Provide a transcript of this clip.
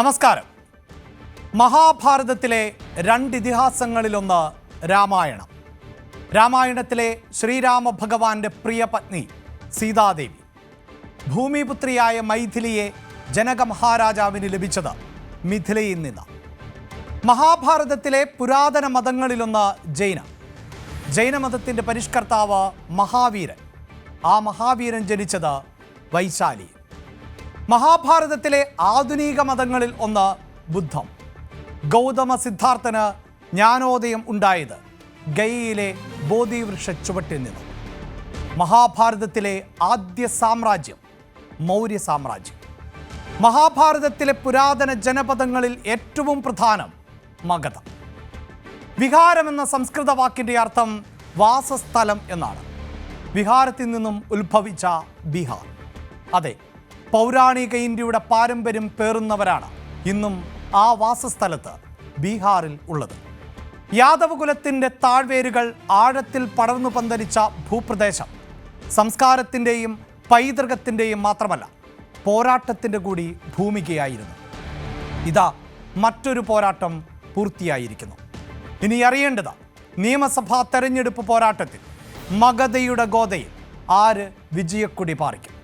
നമസ്കാരം. മഹാഭാരതത്തിലെ രണ്ട് ഇതിഹാസങ്ങളിലൊന്ന് രാമായണം. രാമായണത്തിലെ ശ്രീരാമ ഭഗവാന്റെ പ്രിയ പത്നി സീതാദേവി. ഭൂമിപുത്രിയായ മൈഥിലിയെ ജനക മഹാരാജാവിന് ലഭിച്ചത് മിഥിലയിൽ നിന്ന്. മഹാഭാരതത്തിലെ പുരാതന മതങ്ങളിലൊന്ന് ജൈന. ജൈനമതത്തിന്റെ പരിഷ്കർത്താവ് മഹാവീരൻ. ആ മഹാവീരൻ ജനിച്ചത് വൈശാലി മഹാഭാരതത്തിലെ ആധുനിക മതങ്ങളിൽ ഒന്ന് ബുദ്ധം. ഗൗതമ സിദ്ധാർത്ഥന് ജ്ഞാനോദയം ഉണ്ടായത് ഗയയിലെ ബോധിവൃക്ഷ ചുവട്ടിൽ നിന്നും. മഹാഭാരതത്തിലെ ആദ്യ സാമ്രാജ്യം മൗര്യ സാമ്രാജ്യം. മഹാഭാരതത്തിലെ പുരാതന ജനപദങ്ങളിൽ ഏറ്റവും പ്രധാനം മഗധ. വിഹാരം എന്ന സംസ്കൃത വാക്കിന്റെ അർത്ഥം വാസസ്ഥലം എന്നാണ്. വിഹാരത്തിൽ നിന്നും ഉത്ഭവിച്ച ബീഹാർ. അതെ പൗരാണിക ഇന്ത്യയുടെ പാരമ്പര്യം പേറുന്നവരാണ് ഇന്നും ആ വാസസ്ഥലത്ത് ബീഹാറിൽ ഉള്ളത്. യാദവകുലത്തിന്റെ താഴ്വേരുകൾ ആഴത്തിൽ പടർന്നു പന്തലിച്ച ഭൂപ്രദേശം സംസ്കാരത്തിന്റെയും പൈതൃകത്തിന്റെയും മാത്രമല്ല പോരാട്ടത്തിന്റെ കൂടി ഭൂമികയായിരുന്നു. ഇതാ മറ്റൊരു പോരാട്ടം പൂർത്തിയായിരിക്കുന്നു. ഇനി അറിയേണ്ടത് നിയമസഭാ തെരഞ്ഞെടുപ്പ് പോരാട്ടത്തിൽ മഗധയുടെ ഗോതയിൽ ആര് വിജയക്കൊടി പാറിക്കും?